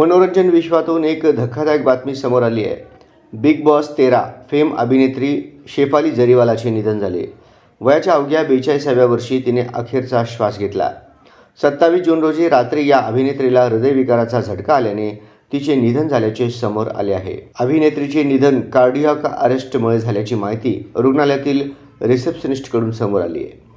मनोरंजन विश्वातून एक धक्कादायक बातमी समोर आली आहे. बिग बॉस तेरा फेम अभिनेत्री शेफाली जरीवालाचे निधन झाले. वयाच्या अवघ्या बेचाळीसाव्या वर्षी तिने अखेरचा श्वास घेतला. सत्तावीस जून रोजी रात्री या अभिनेत्रीला हृदयविकाराचा झटका आल्याने तिचे निधन झाल्याचे समोर आले आहे. अभिनेत्रीचे निधन कार्डियाक अरेस्टमुळे झाल्याची माहिती रुग्णालयातील रिसेप्शनिस्टकडून समोर आली आहे.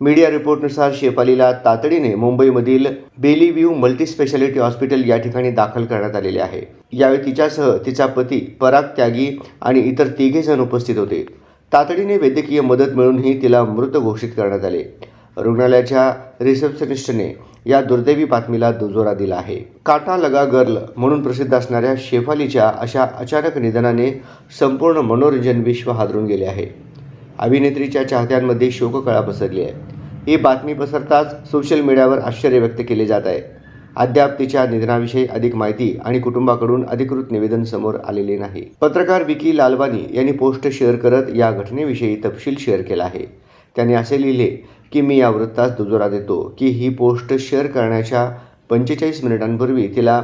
मीडिया रिपोर्टनुसार शेफालीला तातडीने मुंबईमधील बेलीव्ह्यू मल्टीस्पेशालिटी हॉस्पिटल या ठिकाणी दाखल करण्यात आलेले आहे. यावेळी तिच्यासह तिचा पती पराग त्यागी आणि इतर तिघे जण उपस्थित होते. तातडीने वैद्यकीय मदत मिळूनही तिला मृत घोषित करण्यात आले. रुग्णालयाच्या रिसेप्शनिस्टने या दुर्दैवी बातमीला दुजोरा दिला आहे. काटा लगा गर्ल म्हणून प्रसिद्ध असणाऱ्या शेफालीच्या अशा अचानक निधनाने संपूर्ण मनोरंजन विश्व हादरून गेले आहे. अभिनेत्रीच्या चाहत्यांमध्ये शोककळा पसरली आहे. ही बातमी पसरताच सोशल मीडियावर आश्चर्य व्यक्त केले जात आहे. अद्याप तिच्या निधनाविषयी अधिक माहिती आणि कुटुंबाकडून अधिकृत निवेदन समोर आलेले नाही. पत्रकार विकी लालवानी यांनी पोस्ट शेअर करत या घटनेविषयी तपशील शेअर केला आहे. त्यांनी असे लिहिले की मी या वृत्तास दुजोरा देतो की ही पोस्ट शेअर करण्याच्या पंचेचाळीस मिनिटांपूर्वी तिला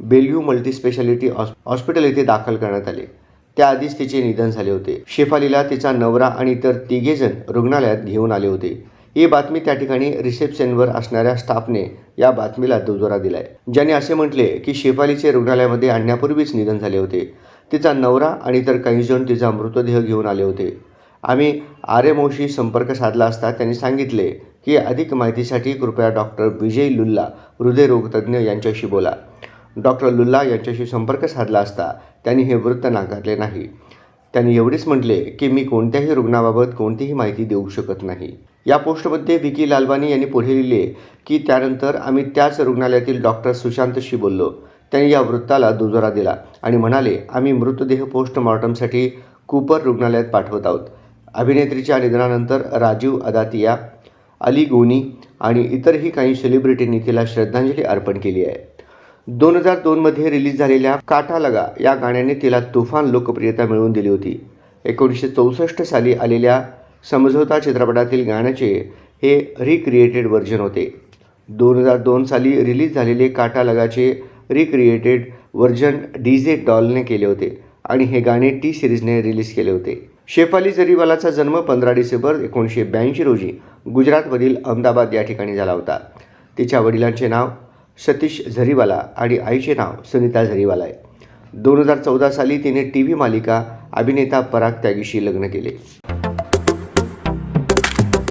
बेल्यू मल्टीस्पेशालिटी हॉस्पिटल येथे दाखल करण्यात आले. त्याआधीच तिचे निधन झाले होते. शेफालीला तिचा नवरा आणि इतर तिघेजण रुग्णालयात घेऊन आले होते. ही बातमी त्या ठिकाणी रिसेप्शनवर असणाऱ्या स्टाफने या बातमीला दुजोरा दिलाय. ज्याने असे म्हटले की शेफालीचे रुग्णालयामध्ये आणण्यापूर्वीच निधन झाले होते. तिचा नवरा आणि इतर काही जण तिचा मृतदेह घेऊन आले होते. आम्ही आर एम ओशी संपर्क साधला असता त्यांनी सांगितले की अधिक माहितीसाठी कृपया डॉक्टर विजय लुल्ला हृदयरोगतज्ञ यांच्याशी बोला. डॉक्टर लुल्ला यांच्याशी संपर्क साधला असता त्यांनी हे वृत्त नाकारले नाही. त्यांनी एवढेच म्हटले की मी कोणत्याही रुग्णाबाबत कोणतीही माहिती देऊ शकत नाही. या पोस्टमध्ये विकी लालवानी यांनी पुढे लिहिले की त्यानंतर आम्ही त्याच रुग्णालयातील डॉक्टर सुशांतशी बोललो. त्यांनी या वृत्ताला दुजोरा दिला आणि म्हणाले आम्ही मृतदेह पोस्टमॉर्टमसाठी कूपर रुग्णालयात पाठवत आहोत. अभिनेत्रीच्या निधनानंतर राजीव अदातिया अली गोनी आणि इतरही काही सेलिब्रिटींनी तिला श्रद्धांजली अर्पण केली आहे. दोन हजार दोनमध्ये रिलीज झालेल्या काटा लगा या गाण्याने तिला तुफान लोकप्रियता मिळवून दिली होती. एकोणीसशे चौसष्ट साली आलेल्या समझोता चित्रपटातील गाण्याचे हे रिक्रिएटेड व्हर्जन होते. दोन हजार दोन साली रिलीज झालेले काटा लगाचे रिक्रिएटेड व्हर्जन डी जे डॉलने केले होते आणि हे गाणे टी सिरीजने रिलीज केले होते. शेफाली जरीवालाचा जन्म पंधरा डिसेंबर एकोणीसशे ब्याऐंशी रोजी गुजरातमधील अहमदाबाद या ठिकाणी झाला होता. तिच्या वडिलांचे नाव सतीश झरीवाला आणि आईचे नाव सुनीता झरीवाला आहे. दोन हजार चौदा साली तिने टी व्ही मालिका अभिनेता पराग त्यागीशी लग्न केले.